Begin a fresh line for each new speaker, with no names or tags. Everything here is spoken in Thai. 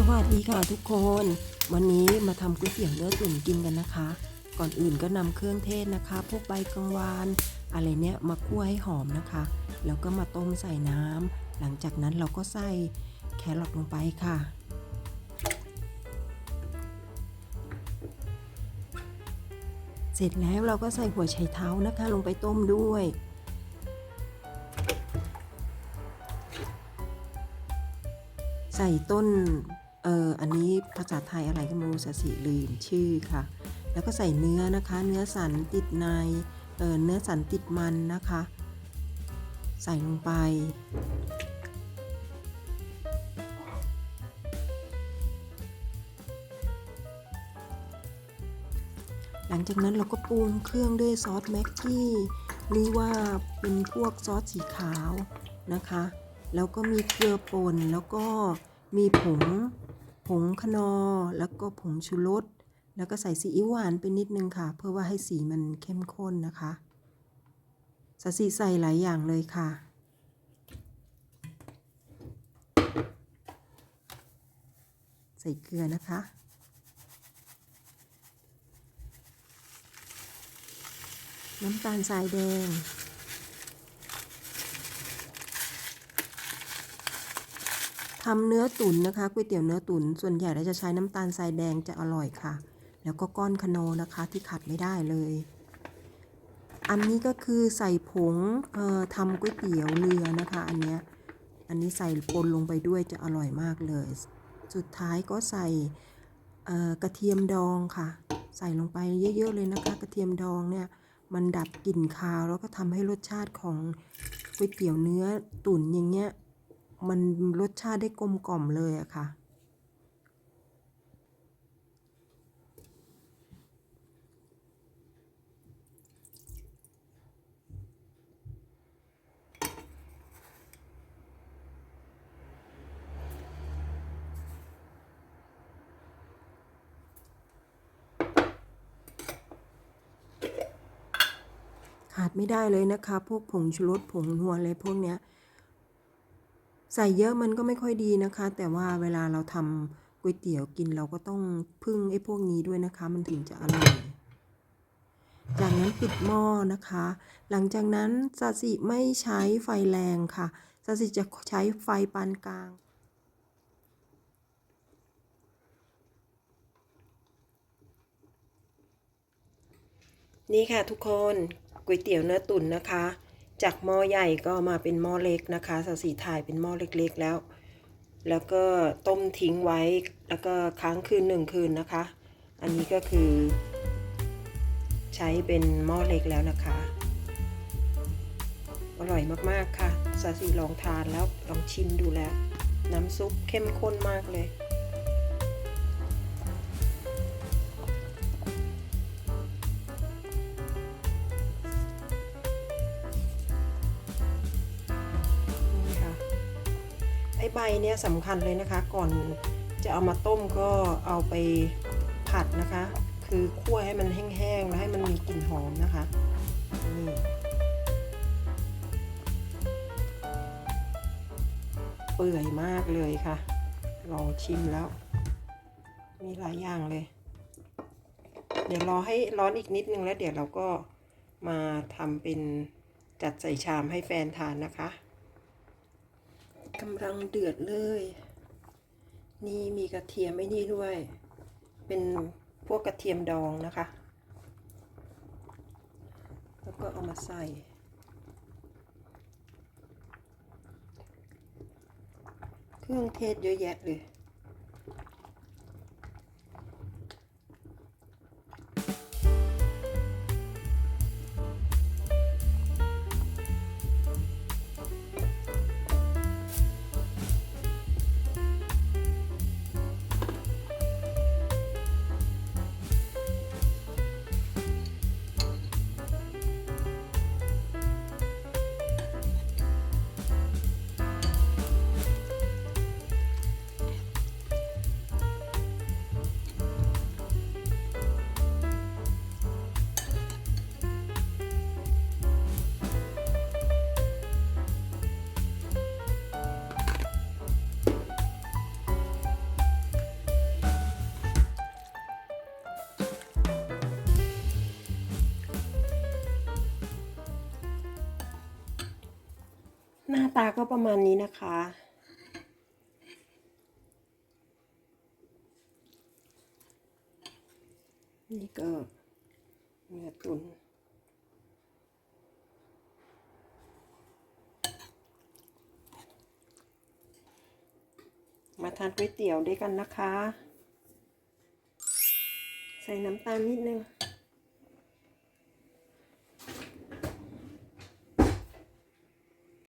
สวัสดีค่ะทุกคน วันนี้มาทำก๋วยเตี๋ยวเนื้อตุ๋นกินกันนะคะ ก่อนอื่นก็นำเครื่องเทศนะคะ พวกใบกังวานอะไรเนี้ยมาคั่วให้หอมนะคะ แล้วก็มาต้มใส่น้ำหลังจากนั้นเราก็ใส่แครอทลงไปค่ะ เสร็จแล้วเราก็ใส่หัวไชเท้านะคะ ลงไปต้มด้วยใส่ต้น เอ่ออันนี้ภาษาไทยอะไรก็ไม่รู้สสิลืมชื่อค่ะ แล้วก็ใส่เนื้อนะคะ เนื้อสันติดในเอ่อเนื้อสันติดมันนะคะ ใส่ลงไป หลังจากนั้นเราก็ปรุงเครื่องด้วยซอสแม็กกี้หรือว่าเป็นพวกซอสสีขาวนะคะ แล้วก็มีเกลือป่นแล้วก็มีผง ผงคนอแล้วก็ผงชูรสแล้วก็ใส่ซีอิ๊วหวานไปนิดนึงค่ะ เพื่อว่าให้สีมันเข้มข้นนะคะสาสีใส่หลายอย่างเลยค่ะ ใส่เกลือนะคะน้ำตาลทรายแดง ทำเนื้อตุ๋นนะคะก๋วยเตี๋ยวเนื้อตุ๋นส่วนใหญ่เราจะใช้น้ำตาลทรายแดงจะอร่อยค่ะ แล้วก็ก้อนคะโนนะคะที่ขัดไม่ได้เลย อันนี้ก็คือใส่ผงเอ่อทำก๋วยเตี๋ยวเรือนะคะ อันเนี้ยอันนี้ใส่ปนลงไปด้วยจะอร่อยมากเลย สุดท้ายก็ใส่กระเทียมดองค่ะ ใส่ลงไปเยอะๆเลยนะคะ กระเทียมดองเนี่ยมันดับกลิ่นคาวแล้วก็ทำให้รสชาติของก๋วยเตี๋ยวเนื้อตุ๋นอย่างเงี้ย มันรสชาติได้กลมกล่อมเลยอะค่ะ ขาดไม่ได้เลยนะคะ พวกผงชูรสผงนัวอะไรพวกเนี้ย ใส่เยอะมันก็ไม่ค่อยดีนะคะ แต่ว่าเวลาเราทำก๋วยเตี๋ยวกินเราก็ต้องพึ่งไอ้พวกนี้ด้วยนะคะ มันถึงจะอร่อย จากนั้นปิดหม้อนะคะ หลังจากนั้นซาสิไม่ใช้ไฟแรงค่ะซาสิจะใช้ไฟปานกลางนี่ค่ะทุกคนก๋วยเตี๋ยวเนื้อตุ๋นนะคะ จากหม้อใหญ่ก็มาเป็นหม้อเล็กนะคะสสีถ่ายเป็นหม้อเล็กๆแล้ว แล้วก็ต้มทิ้งไว้แล้วก็ค้างคืนหนึ่งคืนนะคะ อันนี้ก็คือ ใช้เป็นหม้อเล็กแล้วนะคะ อร่อยมากๆค่ะสาสีลองทานแล้วลองชิมดูแล้ว น้ำซุปเข้มข้นมากเลย ใบเนี่ยสำคัญเลยนะคะ ก่อนจะเอามาต้มก็เอาไปผัดนะคะ คือคั่วให้มันแห้งๆแล้วให้มันมีกลิ่นหอมนะคะนี่เปื่อยมากเลยค่ะลองชิมแล้ว มีหลายอย่างเลย เดี๋ยวรอให้ร้อนอีกนิดนึงแล้วเดี๋ยวเราก็มาทำเป็นจัดใส่ชามให้แฟนทานนะคะ กำลังเดือดเลย นี่มีกระเทียมไม่นี่ด้วย เป็นพวกกระเทียมดองนะคะ แล้วก็เอามาใส่เครื่องเทศเยอะแยะเลย หน้าตาก็ประมาณนี้นะคะ นี่ก็เนื้อตุนมาทานก๋วยเตี๋ยวด้วยกันนะคะ ใส่น้ำตาลนิดนึง